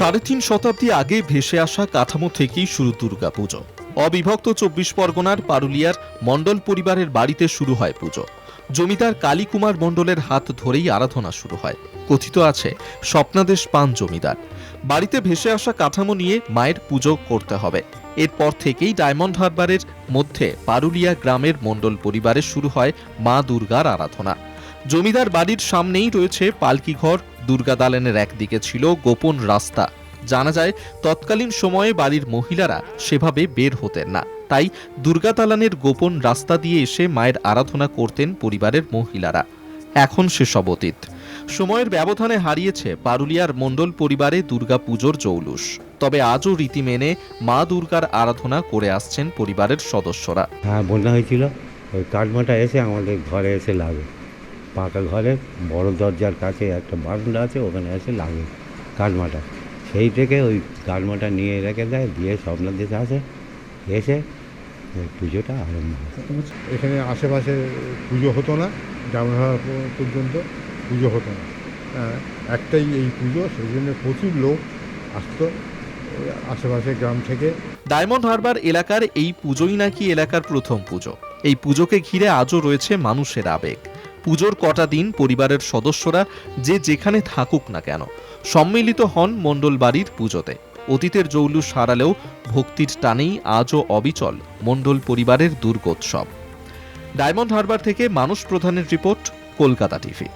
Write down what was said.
সাড়ে তিন শতাব্দী আগে ভেসে আসা কাঠামো থেকেই শুরু দুর্গাপুজো। অবিভক্ত চব্বিশ পরগনার পারুলিয়ার মণ্ডল পরিবারের বাড়িতে শুরু হয় পুজো। জমিদার কালীকুমার মণ্ডলের হাত ধরেই আরাধনা শুরু হয়। কথিত আছে, স্বপ্নাদেশ পান জমিদার। বাড়িতে ভেসে আসা কাঠামো নিয়ে মায়ের পুজো করতে হবে। এরপর থেকেই ডায়মন্ড হারবারের মধ্যে পারুলিয়া গ্রামের মণ্ডল পরিবারে শুরু হয় মা দুর্গার আরাধনা। জমিদার বাড়ির সামনেই রয়েছে পালকি ঘর দুর্গা দালানের একদিকে ছিল গোপন রাস্তা। জানা যায়, তৎকালীন সময়ে বাড়ির মহিলারা সেভাবে বের হতেন না। তাই দুর্গা দালানের গোপন রাস্তা দিয়ে এসে মায়ের আরাধনা করতেন পরিবারের মহিলারা। এখন সেসব অতীত। সময়ের ব্যবধানে হারিয়েছে পারুলিয়ার মণ্ডল পরিবারে দুর্গা পুজোর জৌলুস। তবে আজও রীতি মেনে মা দুর্গার আরাধনা করে আসছেন পরিবারের সদস্যরা। হ্যাঁ বন্যা হয়েছিল। ওই কাঠমাটা এসে আমাদের ঘরে এসে লাগে পাকা ঘরে বড় দরজার কাছে একটা বারান্দা আছে ওখানে এসে লাগে কাঠমাটা সেই থেকে ওই কাঠমাটা নিয়ে রেখে দেয় দিয়ে স্বপ্নের দেশে আসে এসে পুজোটা আরম্ভ হয়। এখানে আশেপাশে পুজো হতো না জামনহারা পর্যন্ত পুজো হতো না। হ্যাঁ, একটাই এই পুজো সেই জন্য প্রচুর লোক আসতো আশেপাশে গ্রাম থেকে। ডায়মন্ড হারবার এলাকার এই পুজোই নাকি এলাকার প্রথম পুজো। এই পুজোকে ঘিরে আজও রয়েছে মানুষের আবেগ। পুজোর কটা দিন পরিবারের সদস্যরা যে যেখানে থাকুক না কেন সম্মিলিত হন মণ্ডল বাড়ির পুজোতে। অতীতের জৌলুস সারালেও ভক্তির টানেই আজও অবিচল মণ্ডল পরিবারের দুর্গোৎসব। ডায়মন্ড হারবার থেকে মানুষ প্রধানের রিপোর্ট, কলকাতা টিভি।